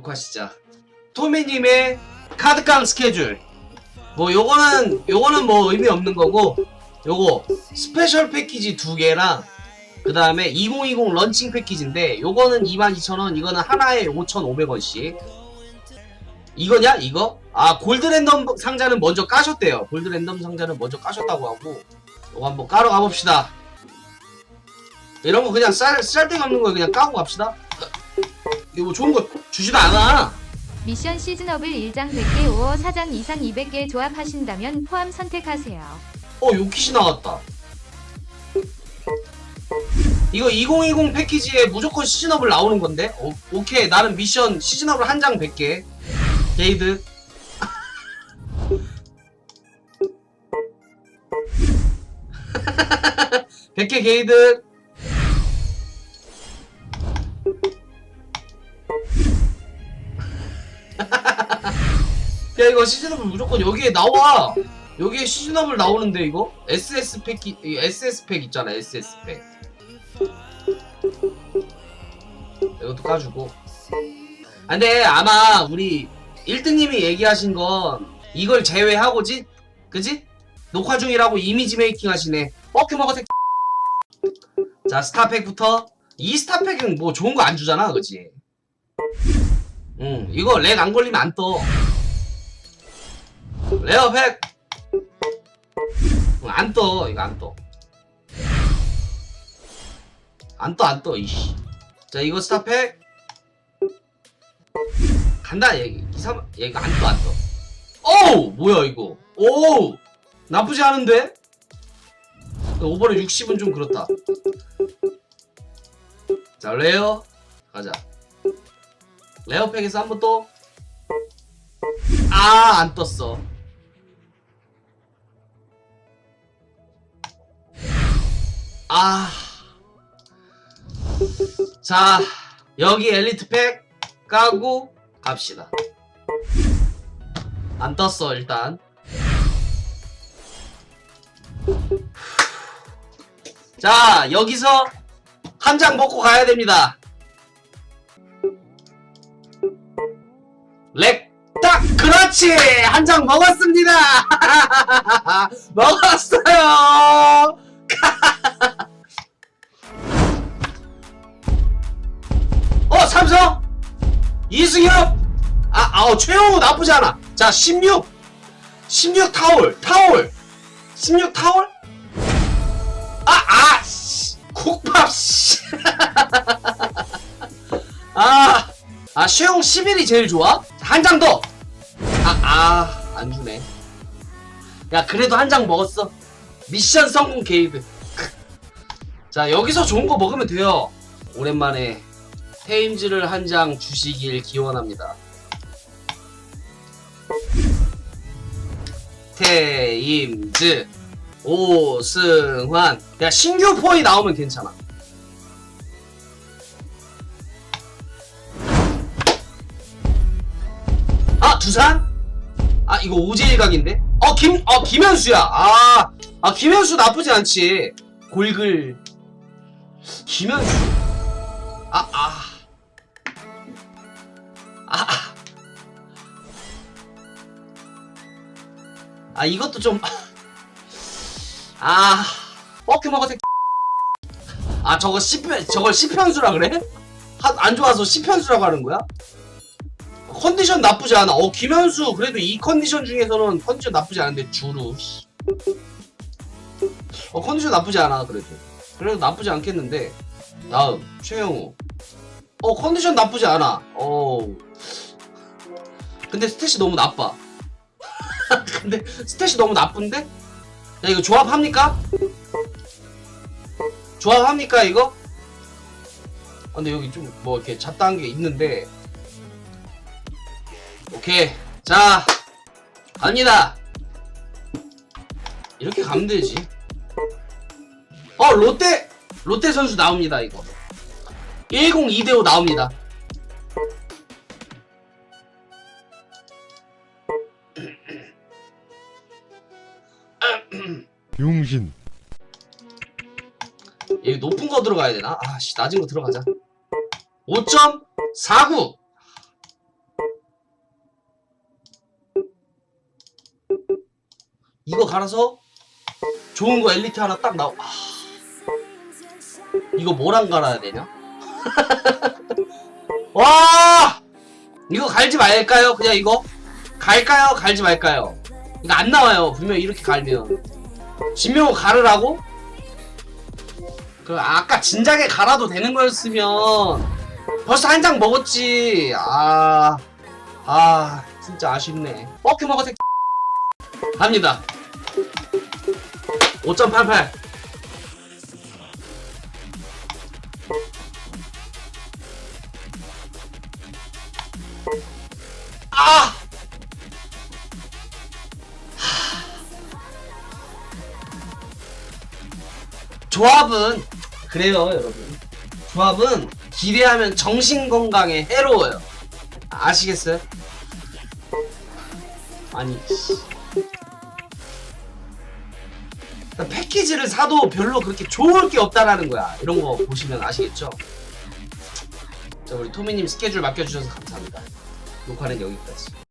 녹화 시작. 토미님의 카드깡 스케줄. 뭐 요거는 요거는 뭐 의미 없는 거고 요거 스페셜 패키지 두 개랑 그 다음에 2020 런칭 패키지인데 요거는 22,000원 이거는 하나에 5,500원씩 이거냐 이거? 아 골드 랜덤 상자는 먼저 까셨대요 골드 랜덤 상자는 먼저 까셨다고 하고 요거 한번 까러 가봅시다 이런 거 그냥 쌀, 쌀데가 없는 거 그냥 까고 갑시다 이거 뭐 좋은 거 주지도 않아. 미션 시즌업을 1장 100개, 5어 4장 이상 200개 조합하신다면 포함 선택하세요. 어 요키시 나왔다. 이거 2020 패키지에 무조건 시즌업을 나오는 건데? 오, 오케이. 나는 미션 시즌업을 한 장 100개. 게이드. (100개) 게이드 이거 시즌업을 무조건 여기에 나와. 여기에 시즌업을 나오는데 이거? SS 팩 이 이 SS 팩 있잖아 SS 팩. 이것도 까주고. 아 근데 아마 우리 1등님이 얘기하신 건 이걸 제외하고지? 그지? 녹화 중이라고 이미지 메이킹 하시네. 뻑큐 먹어 새끼. 자 스타팩부터. 이 스타팩은 뭐 좋은 거 안 주잖아 그지? 응 이거 렉 안 걸리면 안떠 레어 팩 안 떠, 이거 안 떠. 안 떠, 안 떠, 이씨. 자, 이거 스타팩. 간다, 얘. 기사, 얘 이거 안 떠, 안 떠. 오우! 뭐야, 이거. 오우! 나쁘지 않은데? 오버를 60은 좀 그렇다. 자, 레어. 가자. 레어팩에서 한 번 또. 아, 안 떴어. 아. 자, 여기 엘리트 팩 까고 갑시다. 안 떴어, 일단. 자, 여기서 한 장 먹고 가야 됩니다. 렉, 딱, 그렇지! 한 장 먹었습니다! 먹었어요! 이승엽! 아 아우 최영우 나쁘지 않아. 자 16 16 타올 타올 16 타올 아아 국밥 씨 아 아 최영 11이 제일 좋아? 한 장 더. 아 아 안 주네. 야 그래도 한 장 먹었어. 미션 성공 게이드. 자 여기서 좋은 거 먹으면 돼요. 오랜만에 테임즈를 한 장 주시길 기원합니다. 테임즈 오승환. 야 신규 포이 나오면 괜찮아. 아 두산? 아 이거 오재일 각인데? 어 김 어 김현수야. 아, 아 김현수 나쁘지 않지. 골글. 김현수 아, 아. 아, 아. 아, 이것도 좀. 아, 뻑큐 먹어, 새끼. 아, 저거 10편, 저걸 10편수라 그래? 하, 안 좋아서 10편수라고 하는 거야? 컨디션 나쁘지 않아. 어, 김현수, 그래도 이 컨디션 중에서는 컨디션 나쁘지 않은데, 주루, 씨. 어, 컨디션 나쁘지 않아, 그래도. 그래도 나쁘지 않겠는데. 다음 최영우 어 컨디션 나쁘지 않아. 어. 근데 스탯이 너무 나빠. 근데 스탯이 너무 나쁜데? 야 이거 조합합니까? 조합합니까 이거? 아, 근데 여기 좀 뭐 이렇게 잡다한 게 있는데. 오케이. 자 갑니다. 이렇게 가면 되지. 어 롯데 롯데 선수 나옵니다 이거 102대5 나옵니다. 용신. 여기 높은 거 들어가야 되나? 아씨 낮은 거 들어가자. 5.49. 이거 갈아서 좋은 거 엘리트 하나 딱 나와. 아... 이거 뭐랑 갈아야 되냐? 와! 이거 갈지 말까요? 그냥 이거 갈까요? 갈지 말까요? 이거 안 나와요. 분명히 이렇게 갈면 진명호 가르라고? 그 아까 진작에 갈아도 되는 거였으면 벌써 한 장 먹었지. 아, 아, 진짜 아쉽네. 뻑큐 먹었을 갑니다. 5.88. 아! 조합은 그래요, 여러분. 조합은 기대하면 정신 건강에 해로워요. 아시겠어요? 아니. 패키지를 사도 별로 그렇게 좋을 게 없다라는 거야. 이런 거 보시면 아시겠죠? 자, 우리 토미님 스케줄 맡겨주셔서 감사합니다. 녹화는 여기까지.